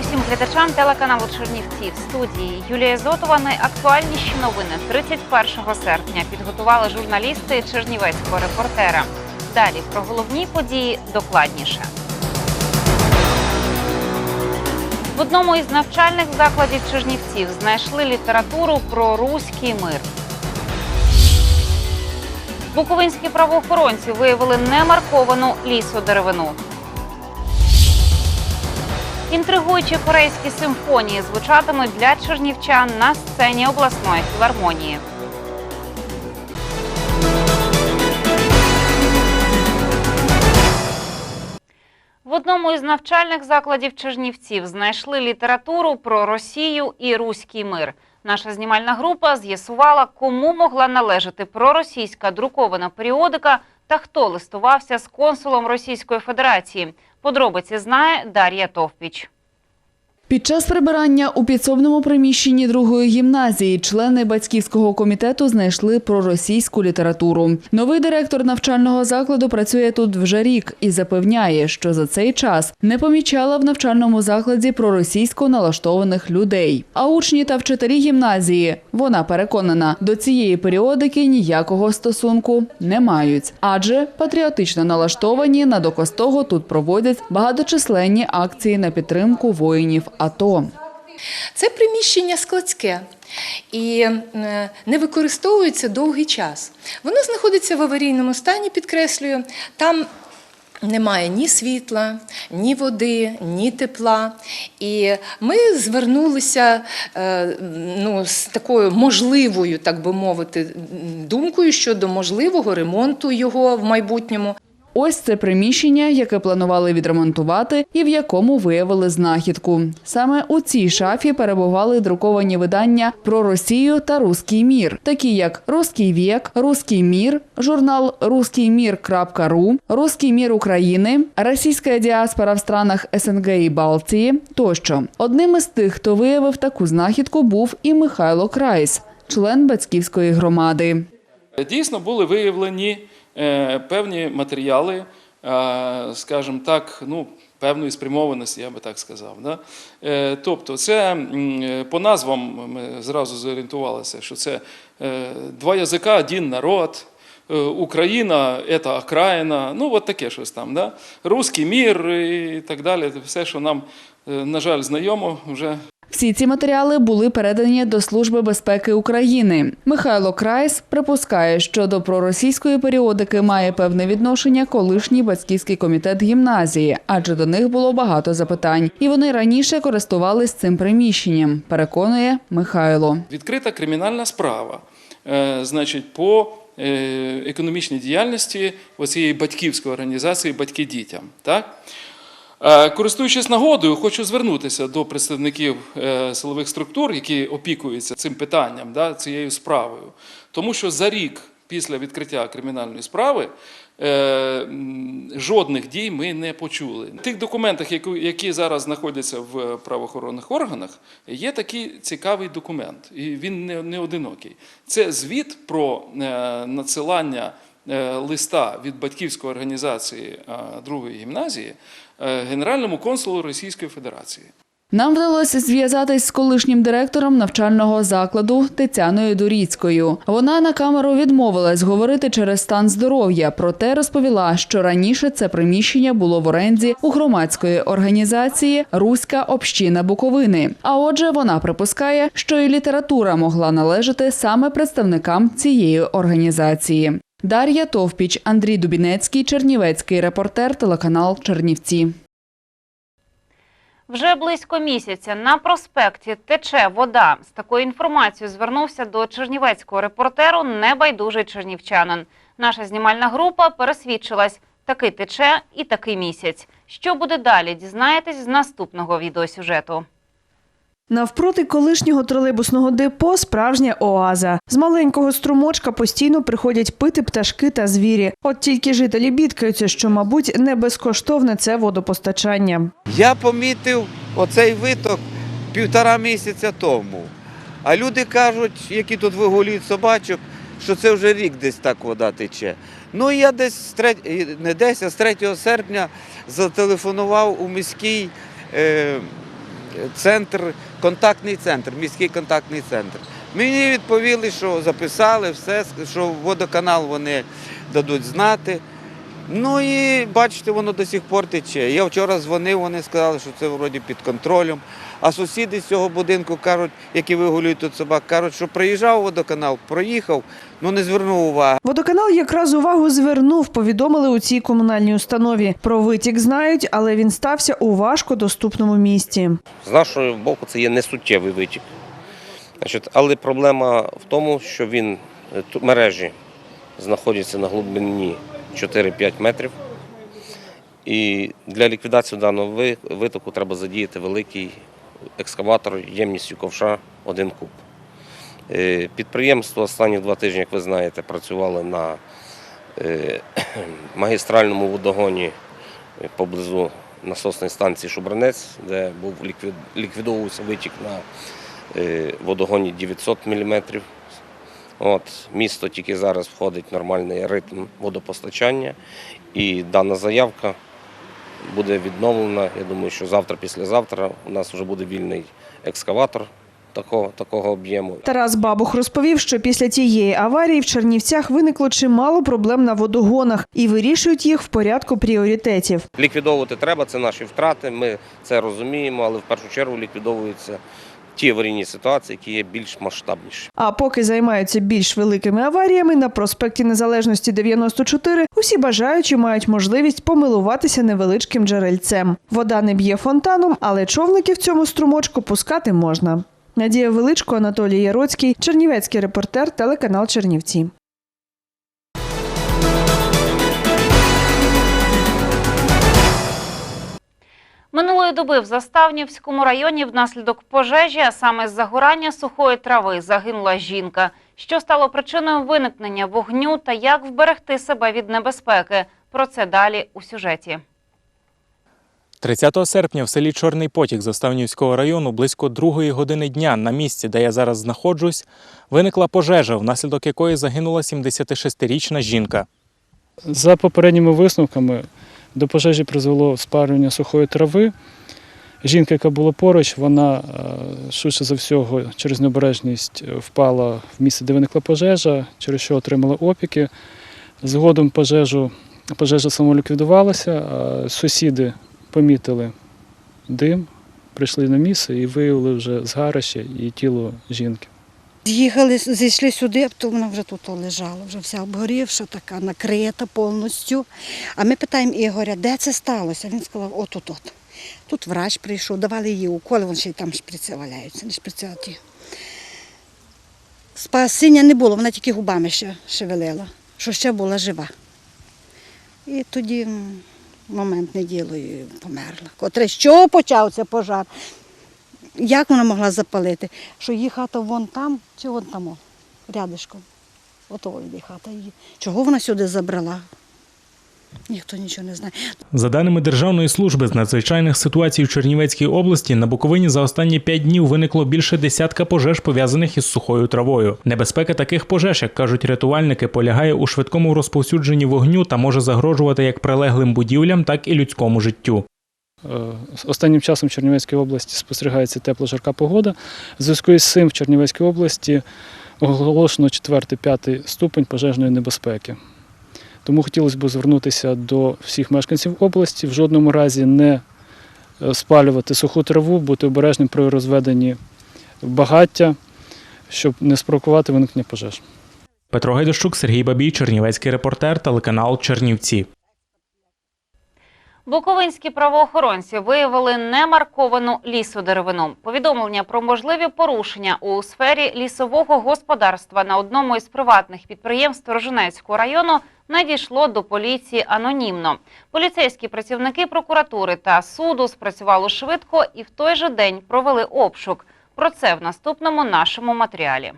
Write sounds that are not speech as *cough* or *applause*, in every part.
Усім глядачам телеканалу Чернівці в студії Юлія Зотова. Найактуальніші новини 31 серпня підготували журналісти Чернівецького репортера. Далі про головні події докладніше. В одному із навчальних закладів Чернівців знайшли літературу про руський мир. Буковинські правоохоронці виявили немарковану лісодеревину. Інтригуючі корейські симфонії звучатимуть для чернівчан на сцені обласної філармонії. В одному із навчальних закладів Чернівців знайшли літературу про Росію і руський мир. Наша знімальна група з'ясувала, кому могла належати проросійська друкована періодика та хто листувався з консулом Російської Федерації. Подробиці знає Дар'я Товпіч. Під час прибирання у підсобному приміщенні другої гімназії члени батьківського комітету знайшли проросійську літературу. Новий директор навчального закладу працює тут вже рік і запевняє, що за цей час не помічала в навчальному закладі проросійсько налаштованих людей. А учні та вчителі гімназії, вона переконана, до цієї періодики ніякого стосунку не мають, адже патріотично налаштовані на доказ того тут проводять багаточисленні акції на підтримку воїнів АТО. Це приміщення складське і не використовується довгий час. Воно знаходиться в аварійному стані, підкреслюю. Там немає ні світла, ні води, ні тепла. І ми звернулися е, ну, з такою можливою, так би мовити, думкою щодо можливого ремонту його в майбутньому. Ось це приміщення, яке планували відремонтувати і в якому виявили знахідку. Саме у цій шафі перебували друковані видання про Росію та Руський мір, такі як Руський вік, Руський мір, журнал «Руськиймір.ру», Руський мір України, Російська діаспора в странах СНГ і Балтії тощо. Одним із тих, хто виявив таку знахідку, був і Михайло Крайс, член батьківської громади. Дійсно були виявлені певні матеріали, е, скажімо так, ну, певної спрямованості, я би так сказав. Да? Е, тобто, це е, по назвам ми зразу зорієнтувалися, що це е, два язика, один народ. е, Україна – це окраїна, ну от таке щось там, да? Руський мір і так далі. Все, що нам, е, на жаль, знайомо вже Всі ці матеріали були передані до Служби безпеки України. Михайло Крайс припускає, що до проросійської періодики має певне відношення колишній батьківський комітет гімназії, адже до них було багато запитань, і вони раніше користувались цим приміщенням. Переконує Михайло. Відкрита кримінальна справа, е, значить, по е, економічній діяльності оцієї батьківської організації Батьки дітям. Так? Е, Користуючись нагодою, хочу звернутися до представників е, силових структур, які опікуються цим питанням, цією справою. Тому що за рік після відкриття кримінальної справи е, жодних дій ми не почули. В тих документах, які- зараз знаходяться в правоохоронних органах, є такий цікавий документ, і він не, одинокий. Це звіт про надсилання листа від батьківської організації е, другої гімназії е, Генеральному консулу Російської Федерації. Нам вдалося зв'язатись з колишнім директором навчального закладу Тетяною Доріцькою. Вона на камеру відмовилась говорити через стан здоров'я, проте розповіла, що раніше це приміщення було в оренді у громадської організації Руська община Буковини. А отже, вона припускає, що і література могла належати саме представникам цієї організації. Дар'я Товпіч, Андрій Дубінецький, Чернівецький репортер, телеканал Чернівці. Вже близько місяця на проспекті тече вода. З такою інформацією звернувся до чернівецького репортеру небайдужий чернівчанин. Наша знімальна група пересвідчилась, Такий тече і такий місяць. Що буде далі? Дізнаєтесь з наступного відеосюжету. Навпроти колишнього тролейбусного депо справжня оаза. З маленького струмочка постійно приходять пити пташки та звірі. От тільки жителі бідкаються, що, мабуть, не безкоштовне це водопостачання. Я помітив оцей виток півтора місяця тому. А люди кажуть, які тут вигулюють собачок, що це вже рік десь так вода тече. Ну і я десь не десь, а з 3 серпня зателефонував у міський е... центр, контактний центр, міський контактний центр. Мені відповіли, що записали все, що водоканал вони дадуть знати. Ну і бачите, воно до сих пор тече. Я вчора дзвонив, вони сказали, що це вроді під контролем. А сусіди з цього будинку кажуть, які вигулюють тут собак, кажуть, що приїжджав водоканал, проїхав, ну не звернув уваги. Водоканал якраз увагу звернув, повідомили у цій комунальній установі. Про витік знають, але він стався у важко доступному місці. З нашого боку це є несуттєвий витік. Значить, але проблема в тому, що він е, мережі знаходяться на глибині 4-5 метрів. І для ліквідації даного витоку треба задіяти великий екскаватор ємністю ковша 1 куб. Е, Підприємство останні два тижні, як ви знаєте, працювало на е, *clears throat* магістральному водогоні е, поблизу насосної станції Шубранець, де був ліквідовувався витік на водогоні 900 мм. От, місто тільки зараз входить в нормальний ритм водопостачання, і дана заявка буде відновлена. Я думаю, що завтра, післязавтра у нас вже буде вільний екскаватор такого, такого об'єму. Тарас Бабух розповів, що після тієї аварії в Чернівцях виникло чимало проблем на водогонах і вирішують їх в порядку пріоритетів. Ліквідовувати треба, це наші втрати. Ми це розуміємо, але в першу чергу ліквідовуються ті аварійні ситуації, які є більш масштабніші. А поки займаються більш великими аваріями на проспекті Незалежності 94, усі бажаючі мають можливість помилуватися невеличким джерельцем. Вода не б'є фонтаном, але човники в цьому струмочку пускати можна. Надія Величко, Анатолій Яроцький, Чернівецький репортер, телеканал Чернівці. Минулої доби в Заставнівському районі внаслідок пожежі, а саме з загорання сухої трави, загинула жінка. Що стало причиною виникнення вогню та як вберегти себе від небезпеки? Про це далі у сюжеті. 30 серпня в селі Чорний Потік Заставнівського району близько другої години дня на місці, де я зараз знаходжусь, виникла пожежа, внаслідок якої загинула 76-річна жінка. За попередніми висновками до пожежі призвело спалювання сухої трави. Жінка, яка була поруч, вона е, швидше за всього через необережність е, впала в місце, де виникла пожежа, через що отримала опіки. Згодом пожежу, пожежа самоліквідувалася, а сусіди помітили дим, прийшли на місце і виявили вже згарище і тіло жінки. З'їхали, зійшли сюди, то вона вже тут лежала, вже вся обгорівша, така накрита повністю. А ми питаємо Ігоря, де це сталося? Він сказав, от-от. от Тут врач прийшов, давали їй уколи, вон ще й там шприци валяються, не шприци, а. Спасіння не було, вона тільки губами ще шевелила, що ще була жива. І тоді момент неділою померла. Котре чого почався пожар? Як вона могла запалити? Що її хата вон там чи вон там, рядишком. Ото її хата. Чого вона сюди забрала? Ніхто нічого не знає. За даними Державної служби з надзвичайних ситуацій в Чернівецькій області, на Буковині за останні п'ять днів виникло більше десятка пожеж, пов'язаних із сухою травою. Небезпека таких пожеж, як кажуть рятувальники, полягає у швидкому розповсюдженні вогню та може загрожувати як прилеглим будівлям, так і людському життю. Е, Останнім часом в Чернівецькій області спостерігається тепла-жарка погода. В зв'язку із цим в Чернівецькій області оголошено 4-5 ступень пожежної небезпеки. Тому хотілося б звернутися до всіх мешканців області, в жодному разі не е, спалювати суху траву, бути обережним при розведенні багаття, щоб не спровокувати виникнення пожеж. Петро Гайдущук, Сергій Бабій, Чернівецький репортер, телеканал Чернівці. Буковинські правоохоронці виявили немарковану лісодеревину. Повідомлення про можливі порушення у сфері лісового господарства на одному із приватних підприємств Роженецького району надійшло до поліції анонімно. Поліцейські працівники прокуратури та суду спрацювали швидко і в той же день провели обшук. Про це в наступному нашому матеріалі.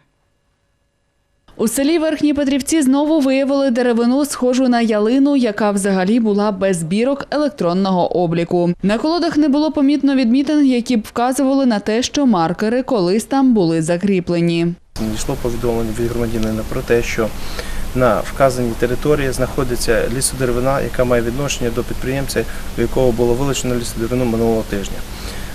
У селі Верхні Петрівці знову виявили деревину, схожу на ялину, яка взагалі була без збірок електронного обліку. На колодах не було помітно відмітин, які б вказували на те, що маркери колись там були закріплені. Надійшло повідомлення від громадянина про те, що на вказаній території знаходиться лісодеревина, яка має відношення до підприємця, у якого було вилучено лісодеревину минулого тижня.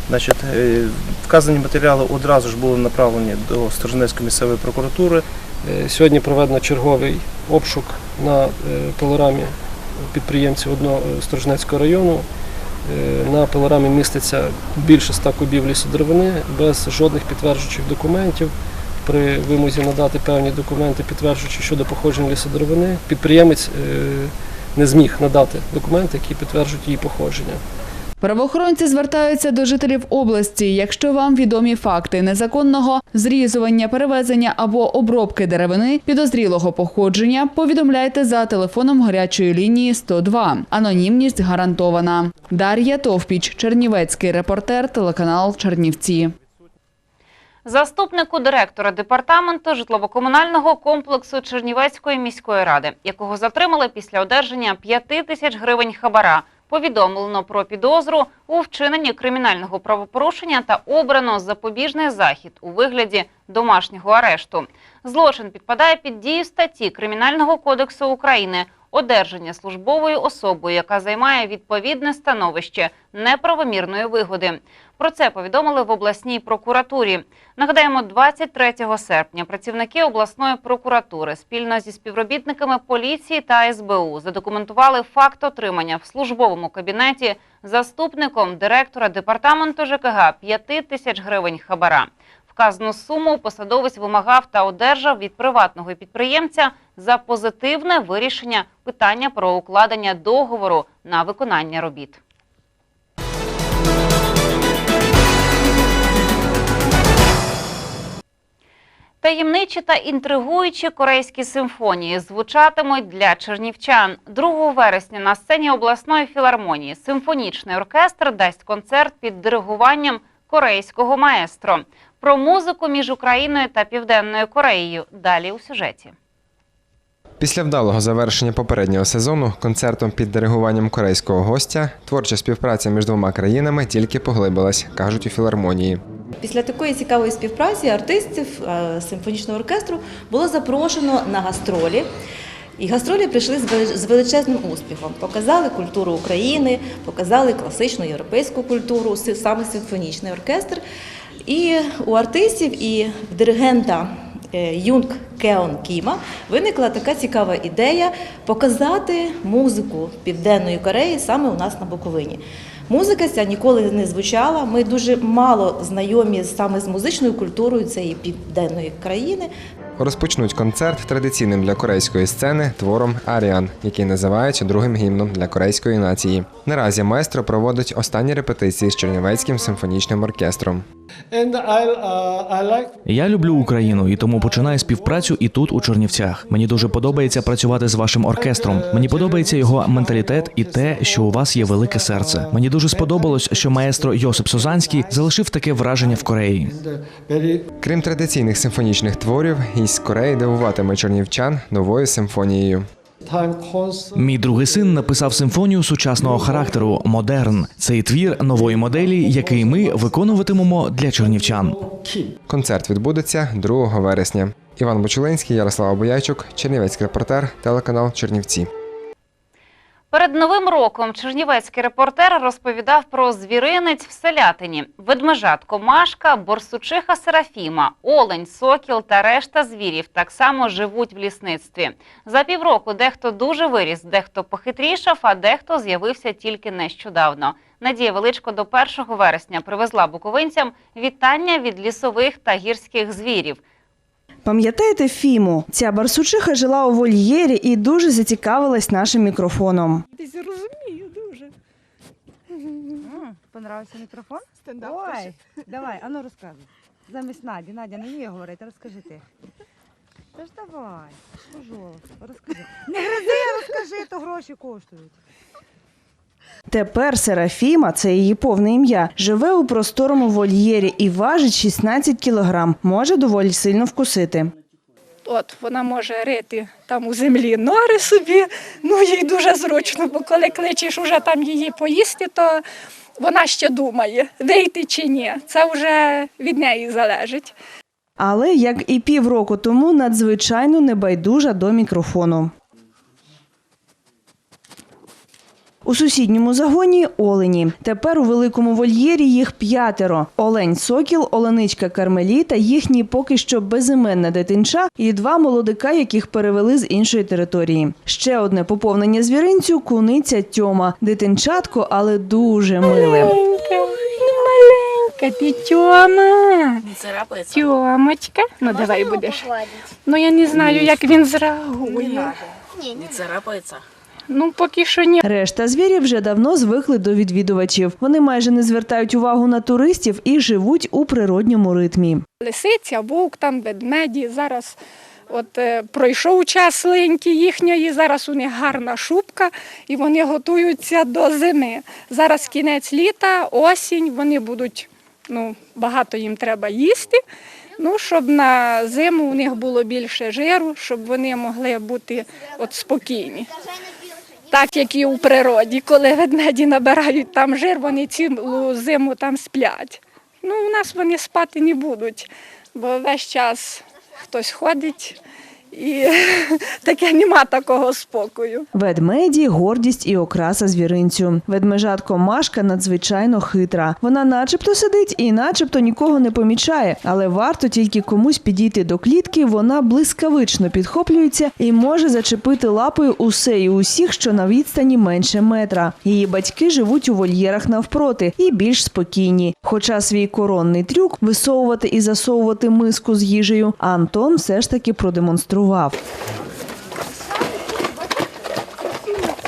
Значить, е, вказані матеріали одразу ж були направлені до Сторожинецької місцевої прокуратури. Е, Сьогодні проведено черговий обшук на е, пилорамі підприємців одного е, Сторожнецького району. На пилорамі міститься більше 100 кубів лісодеревини без жодних підтверджуючих документів. При вимозі надати певні документи, підтверджуючи щодо походження лісодеревини, підприємець не зміг надати документи, які підтверджують її походження. Правоохоронці звертаються до жителів області. Якщо вам відомі факти незаконного зрізування, перевезення або обробки деревини підозрілого походження, повідомляйте за телефоном гарячої лінії 102. Анонімність гарантована. Дар'я Товпіч, Чернівецький репортер, телеканал Чернівці. Заступнику директора департаменту житлово-комунального комплексу Чернівецької міської ради, якого затримали після одержання 5 тисяч гривень хабара, повідомлено про підозру у вчиненні кримінального правопорушення та обрано запобіжний захід у вигляді домашнього арешту. Злочин підпадає під дію статті Кримінального кодексу України одержання службовою особою, яка займає відповідне становище неправомірної вигоди. Про це повідомили в обласній прокуратурі. Нагадаємо, 23 серпня працівники обласної прокуратури спільно зі співробітниками поліції та СБУ задокументували факт отримання в службовому кабінеті заступником директора департаменту ЖКГ 5 тисяч гривень хабара. Вказану суму посадовець вимагав та одержав від приватного підприємця за позитивне вирішення питання про укладення договору на виконання робіт. Таємничі та інтригуючі корейські симфонії звучатимуть для чернівчан. 2 вересня на сцені обласної філармонії симфонічний оркестр дасть концерт під диригуванням корейського маестро. Про музику між Україною та Південною Кореєю далі у сюжеті. Після вдалого завершення попереднього сезону концертом під диригуванням корейського гостя творча співпраця між двома країнами тільки поглибилась, кажуть у філармонії. Після такої цікавої співпраці артистів е, симфонічного оркестру було запрошено на гастролі. І гастролі прийшли з величезним успіхом. Показали культуру України, показали класичну європейську культуру, саме симфонічний оркестр. І у артистів і в диригента Юнг Кеон Кіма виникла така цікава ідея показати музику Південної Кореї саме у нас на Буковині. Музика ця ніколи не звучала. Ми дуже мало знайомі саме з музичною культурою цієї південної країни. Розпочнуть концерт традиційним для корейської сцени твором Аріан, який називають другим гімном для корейської нації. Наразі майстро проводить останні репетиції з Чернівецьким симфонічним оркестром. Я люблю Україну і тому починаю співпрацю і тут, у Чернівцях. Мені дуже подобається працювати з вашим оркестром. Мені подобається його менталітет і те, що у вас є велике серце. Мені дуже сподобалось, що маестро Йосип Созанський залишив таке враження в Кореї. Крім традиційних симфонічних творів, гість Кореї дивуватиме чернівчан новою симфонією. Мій другий син написав симфонію сучасного характеру Модерн. Цей твір нової моделі, який ми виконуватимемо для чернівчан. Концерт відбудеться 2 вересня. Іван Бочулинський, Ярослава Бояйчук, Чернівецький репортер, телеканал Чернівці. Перед новим роком чернівецький репортер розповідав про звіринець в селятині, ведмежатко Машка, борсучиха Серафіма, олень, сокіл та решта звірів так само живуть в лісництві. За півроку дехто дуже виріс, дехто похитрішав, а дехто з'явився тільки нещодавно. Надія Величко до 1 вересня привезла буковинцям вітання від лісових та гірських звірів. Пам'ятаєте Фіму? Ця барсучиха жила у вольєрі і дуже зацікавилась нашим мікрофоном. Десь розумію дуже. Понравився мікрофон? Ой, давай, ану розказуй. Замість Наді. Надя не вміє говорити, розкажи ти. Та ж давай, пожалуйста, розкажи. Не гризи, розкажи, то гроші коштують. Тепер Серафіма, це її повне ім'я, живе у просторому вольєрі і важить 16 кілограм. Може доволі сильно вкусити. От вона може рити там у землі нори собі, ну їй дуже зручно, бо коли кличеш уже там її поїсти, то вона ще думає, вийти чи ні. Це вже від неї залежить. Але як і півроку тому, надзвичайно небайдужа до мікрофону. У сусідньому загоні олені. Тепер у великому вольєрі їх п'ятеро: олень сокіл, оленичка кармелі та їхній поки що безіменна дитинча і два молодика, яких перевели з іншої території. Ще одне поповнення звіринцю куниця Тьома. Дитинчатко, але дуже миле. Маленька, ти Тьома. Тьомочка. Ну давай будеш. Ну я не знаю, як він зреагує. Не царапается. Ну поки що ні. Решта звірів вже давно звикли до відвідувачів. Вони майже не звертають увагу на туристів і живуть у природньому ритмі. Лисиця, вовк, там ведмеді. Зараз от е, пройшов час леньки їхньої, зараз у них гарна шубка і вони готуються до зими. Зараз кінець літа, осінь, вони будуть, ну, багато їм треба їсти. Ну, щоб на зиму у них було більше жиру, щоб вони могли бути от спокійні. Так як і у природі, коли ведмеді набирають там жир, вони цілу зиму там сплять. Ну, у нас вони спати не будуть, бо весь час хтось ходить і *laughs* таке нема такого спокою. Ведмеді гордість і окраса звіринцю. Ведмежатко Машка надзвичайно хитра. Вона начебто сидить і начебто нікого не помічає, але варто тільки комусь підійти до клітки, вона блискавично підхоплюється і може зачепити лапою усе і усіх, що на відстані менше метра. Її батьки живуть у вольєрах навпроти і більш спокійні. Хоча свій коронний трюк висовувати і засовувати миску з їжею, Антон все ж таки продемонстрував.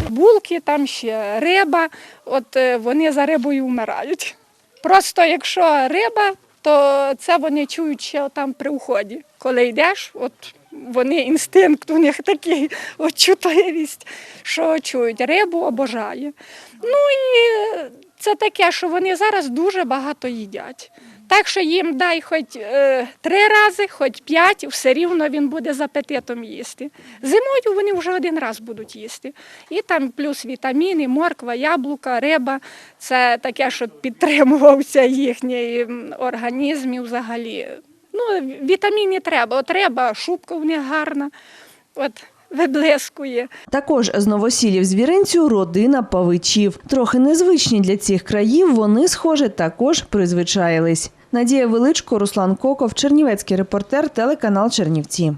Булки, там ще риба, от е, вони за рибою вмирають. Просто якщо риба, то це вони чують ще там при вході. Коли йдеш, от вони інстинкт у них такий, от що чують рибу обожає. Ну і е, це таке, що вони зараз дуже багато їдять. Так що їм дай хоч е, три рази, хоч п'ять, все рівно він буде з апетитом їсти. Зимою вони вже один раз будуть їсти. І там плюс вітаміни, морква, яблука, риба. Це таке, щоб підтримувався їхній організм і взагалі. Ну, вітаміни треба. От риба, шубка в них гарна, от виблискує. Також з новосілів звіринцю родина павичів. Трохи незвичні для цих країв, вони, схоже, також призвичаїлись. Надія Величко, Руслан Коков, Чернівецький репортер, телеканал Чернівці.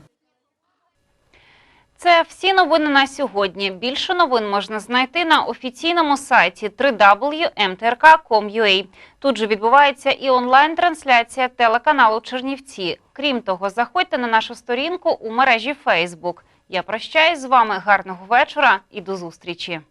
Це всі новини на сьогодні. Більше новин можна знайти на офіційному сайті www.mtrk.com.ua. Тут же відбувається і онлайн-трансляція телеканалу Чернівці. Крім того, заходьте на нашу сторінку у мережі Facebook. Я прощаюсь з вами. Гарного вечора і до зустрічі.